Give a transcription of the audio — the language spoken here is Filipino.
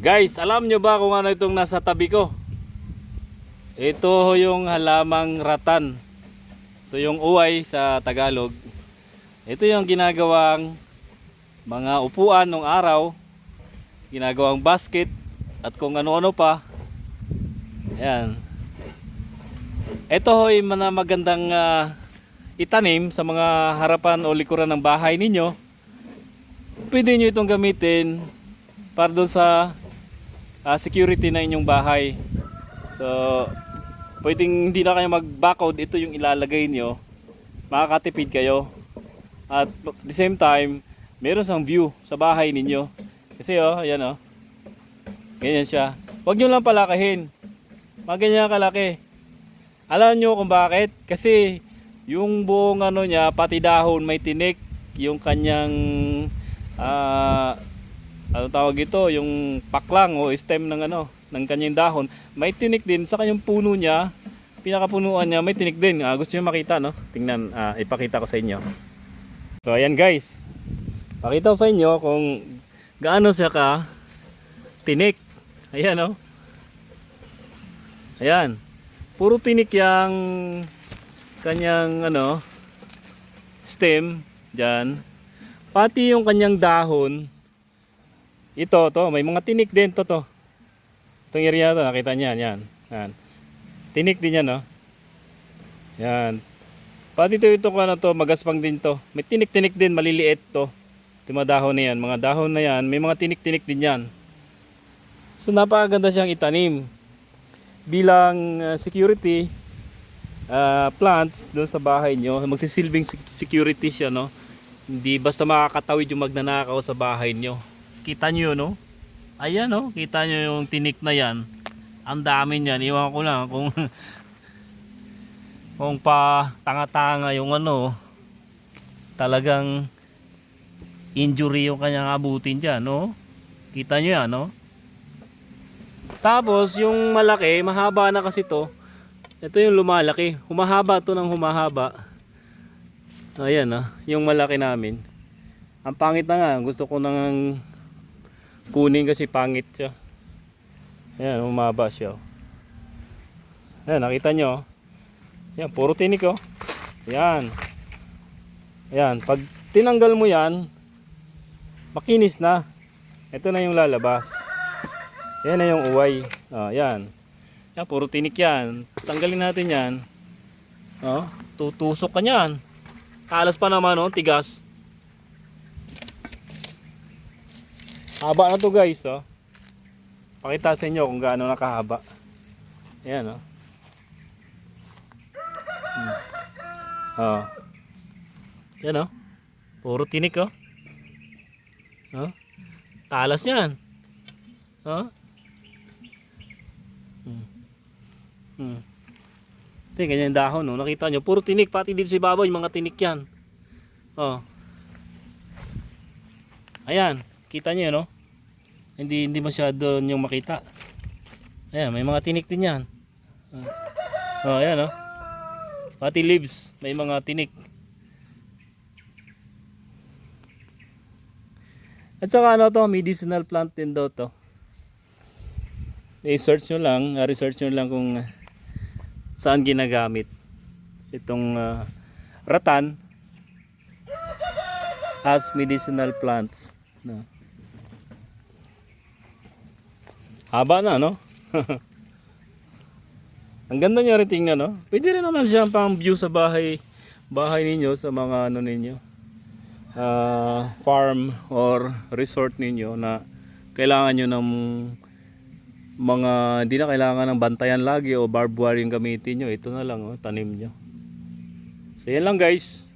Guys, alam nyo ba kung ano itong nasa tabi ko? Ito yung halamang ratan. So yung uway sa Tagalog. Ito yung ginagawang mga upuan ng araw. Ginagawang basket at kung ano-ano pa. Ayan. Ito ho'y mga magandang ah, itanim sa mga harapan o likuran ng bahay ninyo. Pwede nyo itong gamitin para doon sa ah, security na inyong bahay. So, pwedeng hindi na kayo mag-backload, ito yung ilalagay nyo. Makakatipid kayo. At the same time, meron sang view sa bahay ninyo. Kasi oh, ayan oh. Ganyan siya. Huwag nyo lang palakahin. Mga ganyan kalaki. Alam nyo kung bakit? Kasi yung buong ano niya, pati dahon may tinik. Yung kanyang ah ano tawag ito, yung paklang o stem ng ano, ng kanyang dahon, may tinik din sa kanyang puno niya. Pinakapunuan niya may tinik din. Ah, gusto niyo makita, no? Tingnan, ah, ipakita ko sa inyo. So ayan guys. Pakita ko sa inyo kung gaano siya ka tinik. Ayan, no? Ayan. Puro tinik yang kanyang ano stem diyan. Pati yung kanyang dahon ito, to, may mga tinik din to, to. Itong area to, nakita niya, yan. Yan. Tinik din yan, no? Yan. Pati ito, ito, ano to, magaspang din to. May tinik-tinik din, maliliit to. Ito mga dahon na yan. Mga dahon na yan, may mga tinik-tinik din yan. So, napakaganda siyang itanim. Bilang uh, security uh, plants doon sa bahay nyo, magsisilbing sec- security siya, no? Hindi basta makakatawid yung magnanakaw sa bahay nyo. Kita nyo no? Ayan, no? Kita nyo yung tinik na yan. Ang dami niyan. Iwan ko lang kung kung pa tanga-tanga yung ano talagang injury yung kanyang abutin dyan, no? Kita nyo yan, no? Tapos, yung malaki, mahaba na kasi to. Ito yung lumalaki. Humahaba to ng humahaba. Ayan, ah, yung malaki namin. Ang pangit na nga. Gusto ko nang kunin kasi pangit siya. Ayan, umaba siya. oh. Ayan, nakita nyo. oh. Ayan, puro tinik oh. Ayan. Ayan, pag tinanggal mo yan, makinis na. Ito na yung lalabas. Ayan na yung uway. Oh, ayan. Ayan, puro tinik yan. Tanggalin natin yan. Oh, tutusok ka niyan. Talas pa naman oh, tigas. Haba na to guys, oh. Pakita sa inyo kung gaano nakahaba. Ayan, oh. Hmm. Oh. Yan, oh. Puro tinik, oh. Oh. Talas yan. Oh. Hmm. Hmm. Ito, ganyan yung dahon, no? Nakita nyo, puro tinik, pati dito sa ibabaw, yung mga tinik yan. Oh. Ayan, kita nyo, no? Hindi hindi masyado yung makita. Ayan, may mga tinik din yan. Oh, ayan, no? Pati leaves, may mga tinik. At saka ano to, medicinal plant din daw to. I-search nyo lang, ah, research nyo lang kung ah, saan ginagamit itong ah, ratan as medicinal plants. No. Haba na, no? Ang ganda niya rin tingnan, no? Pwede rin naman siya pang view sa bahay bahay ninyo sa mga ano ninyo ah, farm or resort ninyo na kailangan nyo ng mga hindi na kailangan ng bantayan lagi o barbed wire yung gamitin nyo ito na lang oh, tanim nyo so yan lang guys